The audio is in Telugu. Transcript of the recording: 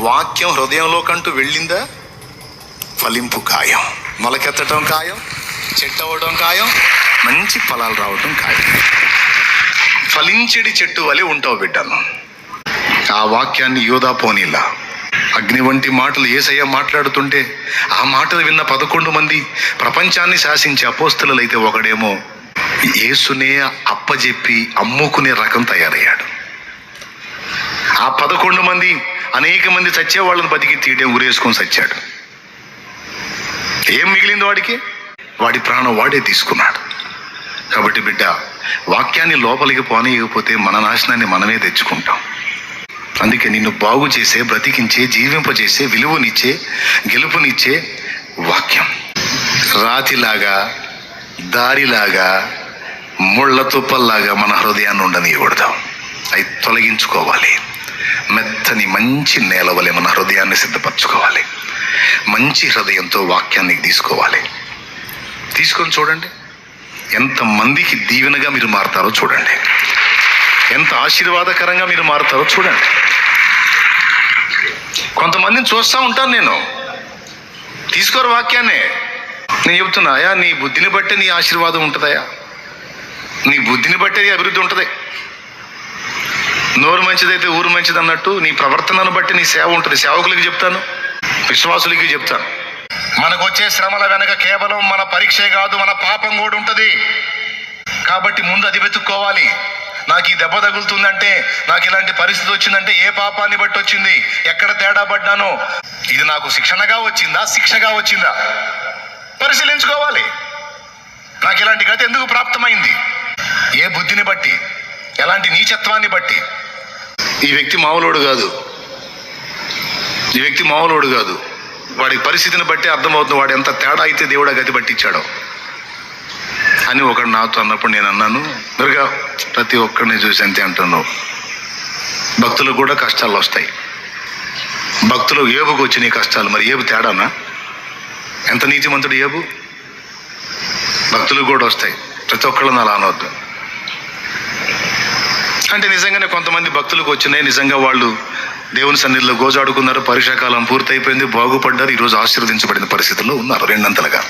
వాక్యం హృదయంలోకంటూ వెళ్ళిందా? ఫలింపు ఖాయం. మొలకెత్తటం ఖాయం. చెట్టు అవ్వడం ఖాయం. మంచి ఫలాలు రావటం ఖాయం. ఫలించెడి చెట్టు వలె ఉంటావు బిడ్డను. ఆ వాక్యాన్ని యోధా పోనీలా. అగ్ని వంటి మాటలు ఏసయ్య మాట్లాడుతుంటే ఆ మాటలు విన్న పదకొండు మంది ప్రపంచాన్ని శాసించే అపోస్తులైతే ఒకడేమో యేసునే అప్పజెప్పి అమ్ముకునే రకం తయారయ్యాడు. ఆ పదకొండు మంది అనేక మంది చచ్చే వాళ్ళని బతికి తీయడం ఉరేసుకొని చచ్చాడు. ఏం మిగిలింది వాడికి? వాడి ప్రాణం వాడే తీసుకున్నాడు. కాబట్టి బిడ్డ వాక్యాన్ని లోపలికి పోనీయకపోతే మన నాశనాన్ని మనమే తెచ్చుకుంటాం. అందుకే నిన్ను బాగు చేసే బ్రతికించే జీవింపజేసే విలువనిచ్చే గెలుపునిచ్చే వాక్యం. రాతిలాగా దారిలాగా ముళ్ళ తుప్పల్లాగా మన హృదయాన్ని ఉండనియకూడదాం. అవి తొలగించుకోవాలి. మెత్తని మంచి నేల వలె మన హృదయాన్ని సిద్ధపరచుకోవాలి. మంచి హృదయంతో వాక్యాన్ని తీసుకోవాలి. తీసుకొని చూడండి. ఎంత మందికి దీవెనగా మీరు మారుతారో చూడండి. ఎంత ఆశీర్వాదకరంగా మీరు మారుతారో చూడండి. కొంతమందిని చూస్తూ ఉంటాను నేను. తీసుకోరు వాక్యాన్ని. నేను చెబుతున్నాయా నీ బుద్ధిని బట్టి నీ ఆశీర్వాదం ఉంటుందయా నీ బుద్ధిని బట్టి అభివృద్ధి ఉంటుంది. నోరు మంచిదైతే ఊరు మంచిది అన్నట్టు నీ ప్రవర్తనను బట్టి నీ సేవ ఉంటుంది. సేవకులకి చెప్తాను విశ్వాసులకి చెప్తాను. మనకు వచ్చే శ్రమల వెనక కేవలం మన పరీక్షే కాదు మన పాపం కూడా ఉంటుంది. కాబట్టి ముందు అది వెతుక్కోవాలి. నాకు ఈ దెబ్బ తగులుతుందంటే నాకు ఇలాంటి పరిస్థితి వచ్చిందంటే ఏ పాపాన్ని బట్టి వచ్చింది? ఎక్కడ తేడా పడ్డానో? ఇది నాకు శిక్షణగా వచ్చిందా? శిక్షగా వచ్చిందా? పరిశీలించుకోవాలి. నాకు ఇలాంటి గతి ఎందుకు ప్రాప్తమైంది? ఏ బుద్ధిని బట్టి? ఎలాంటి నీచత్వాన్ని బట్టి? ఈ వ్యక్తి మామూలోడు కాదు. ఈ వ్యక్తి మామూలోడు కాదు. వాడి పరిస్థితిని బట్టి అర్థమవుతుంది వాడు ఎంత తేడా అయితే దేవుడు గతి పట్టించాడో. అని ఒకడు నాతో అన్నప్పుడు నేను అన్నాను మెరుగా ప్రతి ఒక్కరిని చూసి అంతే అంటున్నావు. భక్తులకు కూడా కష్టాలు వస్తాయి. భక్తులు ఏబుకు వచ్చినాయి కష్టాలు మరి ఏబు తేడానా? ఎంత నీతిమంతుడు ఏబు? భక్తులకు కూడా వస్తాయి. ప్రతి ఒక్కళ్ళని అలా అనవద్దు అంటే నిజంగానే కొంతమంది భక్తులకు వచ్చినాయి. నిజంగా వాళ్ళు దేవుని సన్నిధిలో గోజాడుకున్నారు. పరీక్షాకాలం పూర్తయిపోయింది. బాగుపడ్డారు. ఈరోజు ఆశీర్వదించబడిన పరిస్థితుల్లో ఉన్నారు రెండంతలుగా.